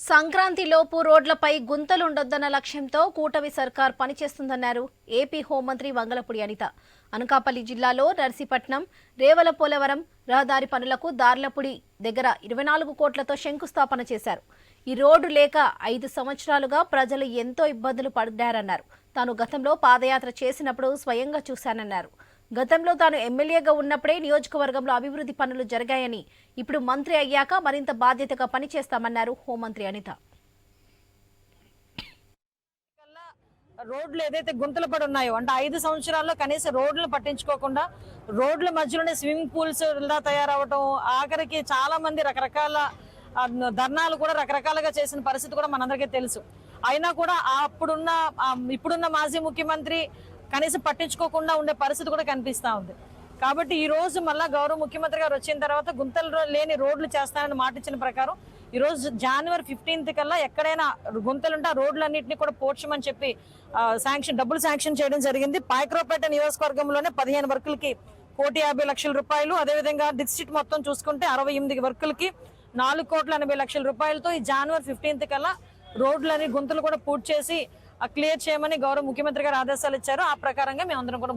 సంక్రాంతిలోపు రోడ్లపై గుంతలుండొద్దన్న లక్ష్యంతో కూటమి సర్కార్ పనిచేస్తుందన్నారు ఏపీ హోంమంత్రి వంగలపూడి అనిత. అనకాపల్లి జిల్లాలో నర్సీపట్నం రేవలపోలవరం రహదారి పనులకు దార్లపూడి దగ్గర ఇరవై నాలుగు కోట్లతో శంకుస్థాపన చేశారు. ఈ రోడ్డు లేక ఐదు సంవత్సరాలుగా ప్రజలు ఎంతో ఇబ్బందులు పడ్డారన్నారు. తాను గతంలో పాదయాత్ర చేసినప్పుడు స్వయంగా చూశానన్నారు. గతంలో తాను ఎమ్మెల్యేగా ఉన్నప్పుడే నియోజకవర్గంలో అభివృద్ధి పనులు జరిగాయని ఇప్పుడు మంత్రి అయ్యాక మరింత బాధ్యతగా పనిచేస్తామన్నారు హోంమంత్రి అనిత. రోడ్లు ఏదైతే గుంతలు పడి ఉన్నాయో అంటే ఐదు సంవత్సరాల్లో కనీసం రోడ్లను పట్టించుకోకుండా రోడ్ల మధ్యలోనే స్విమ్మింగ్ పూల్స్ ఇలా తయారవటం ఆఖరికి చాలా మంది రకరకాల ధర్నాలు కూడా రకరకాలుగా చేసిన పరిస్థితి కూడా మనందరికీ తెలుసు. అయినా కూడా అప్పుడున్న ఇప్పుడున్న మాజీ ముఖ్యమంత్రి కనీసం పట్టించుకోకుండా ఉండే పరిస్థితి కూడా కనిపిస్తా ఉంది. కాబట్టి ఈ రోజు మళ్ళా గౌరవ ముఖ్యమంత్రి గారు వచ్చిన తర్వాత గుంతలు లేని రోడ్లు చేస్తానని మాట ఇచ్చిన ప్రకారం ఈ రోజు జనవరి ఫిఫ్టీన్త్ కల్లా ఎక్కడైనా గుంతలుంటే ఆ రోడ్లన్నింటినీ కూడా పోడ్చమని చెప్పి శాంక్షన్ డబ్బులు శాంక్షన్ చేయడం జరిగింది. పాయక్రోపేట నియోజకవర్గంలోనే పదిహేను వర్కులకి కోటి యాభై లక్షల రూపాయలు అదేవిధంగా డిస్ట్రిక్ట్ మొత్తం చూసుకుంటే అరవై ఎనిమిది వర్కులకి నాలుగు కోట్ల ఎనభై లక్షల రూపాయలతో ఈ జనవరి ఫిఫ్టీన్త్ కల్లా రోడ్లని గుంతలు కూడా పూర్తి చేసి క్లియర్ చేయమని గౌరవ ముఖ్యమంత్రి గారు ఆదేశాలు ఇచ్చారు. ఆ ప్రకారంగా మేము అందరం కూడా